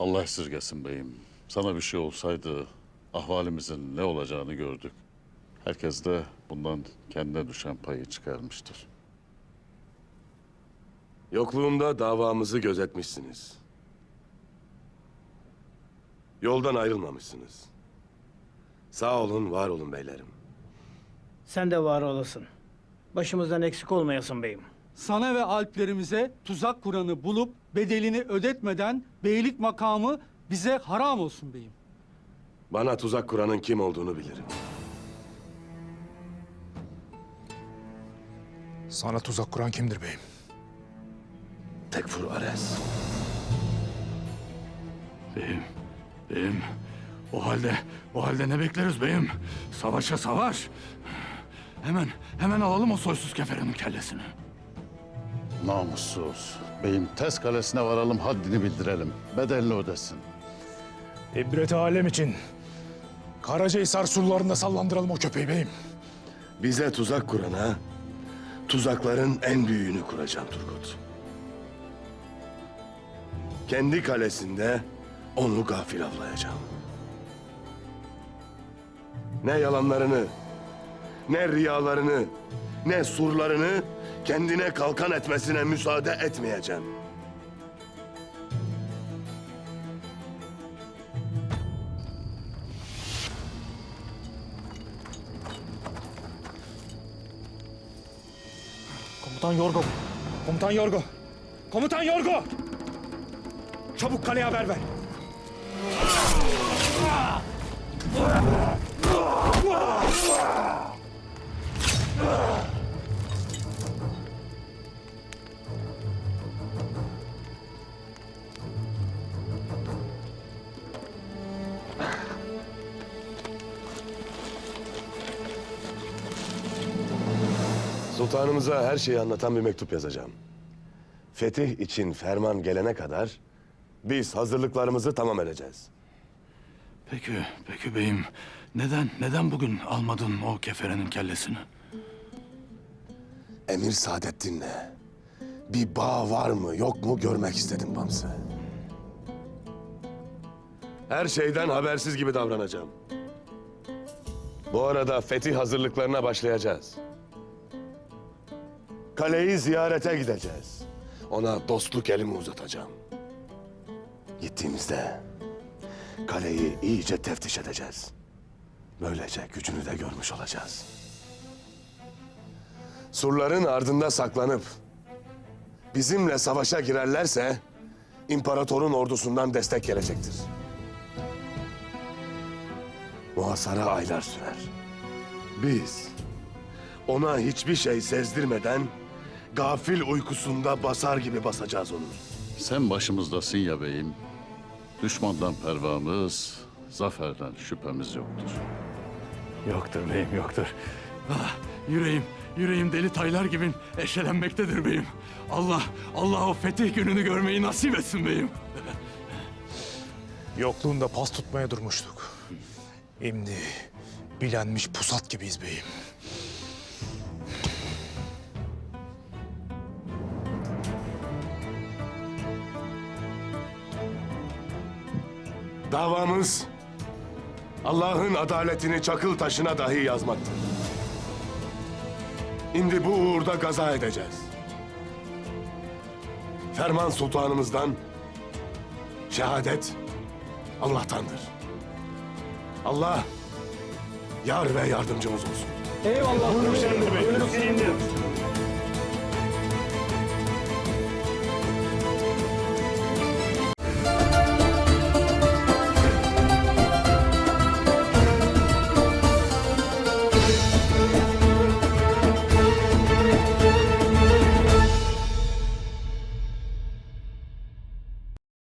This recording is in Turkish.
Allah esirgesin beyim. Sana bir şey olsaydı ahvalimizin ne olacağını gördük. Herkes de bundan kendine düşen payı çıkarmıştır. Yokluğumda davamızı gözetmişsiniz. Yoldan ayrılmamışsınız. Sağ olun, var olun beylerim. Sen de var olasın. Başımızdan eksik olmayasın beyim. Sana ve alplerimize tuzak kuranı bulup bedelini ödetmeden beylik makamı bize haram olsun beyim. Bana tuzak kuranın kim olduğunu bilirim. Sana tuzak kuran kimdir beyim? Tekfur Ares. Beyim, beyim. O halde, o halde ne bekleriz beyim? Savaşa savaş. Hemen, hemen alalım o soysuz keferenin kellesini. Namussuz. Beyim tez kalesine varalım haddini bildirelim. Bedelini ödesin. İbret alem için. Karacahisar surlarında sallandıralım o köpeği beyim. Bize tuzak kurana tuzakların en büyüğünü kuracağım Turgut. Kendi kalesinde onu gafil avlayacağım. Ne yalanlarını, ne riyalarını, ne surlarını kendine kalkan etmesine müsaade etmeyeceğim. Komutan Yorgo. Komutan Yorgo. Komutan Yorgo. Çabuk kaleye haber ver. Sultanımıza her şeyi anlatan bir mektup yazacağım. Fetih için ferman gelene kadar biz hazırlıklarımızı tamam edeceğiz. Peki, peki beyim. Neden, neden bugün almadın o keferenin kellesini? Emir Saadettin'le bir bağ var mı yok mu görmek istedim Bamsı. Her şeyden habersiz gibi davranacağım. Bu arada fetih hazırlıklarına başlayacağız. Kaleyi ziyarete gideceğiz. Ona dostluk elimi uzatacağım. Gittiğimizde kaleyi iyice teftiş edeceğiz. Böylece gücünü de görmüş olacağız. Surların ardında saklanıp bizimle savaşa girerlerse imparatorun ordusundan destek gelecektir. Muhasara aylar sürer. Biz ona hiçbir şey sezdirmeden gafil uykusunda basar gibi basacağız onu. Sen başımızdasın ya beyim. Düşmandan pervamız, zaferden şüphemiz yoktur. Yoktur beyim, yoktur. Ah, yüreğim, yüreğim deli taylar gibi eşelenmektedir beyim. Allah, Allah o fetih gününü görmeyi nasip etsin beyim. Yokluğunda pas tutmaya durmuştuk. Şimdi bilenmiş pusat gibiyiz beyim. Davamız Allah'ın adaletini çakıl taşına dahi yazmaktır. Şimdi bu uğurda gaza edeceğiz. Ferman sultanımızdan şehadet Allah'tandır. Allah yar ve yardımcımız olsun. Eyvallah. Buyurun, buyurun.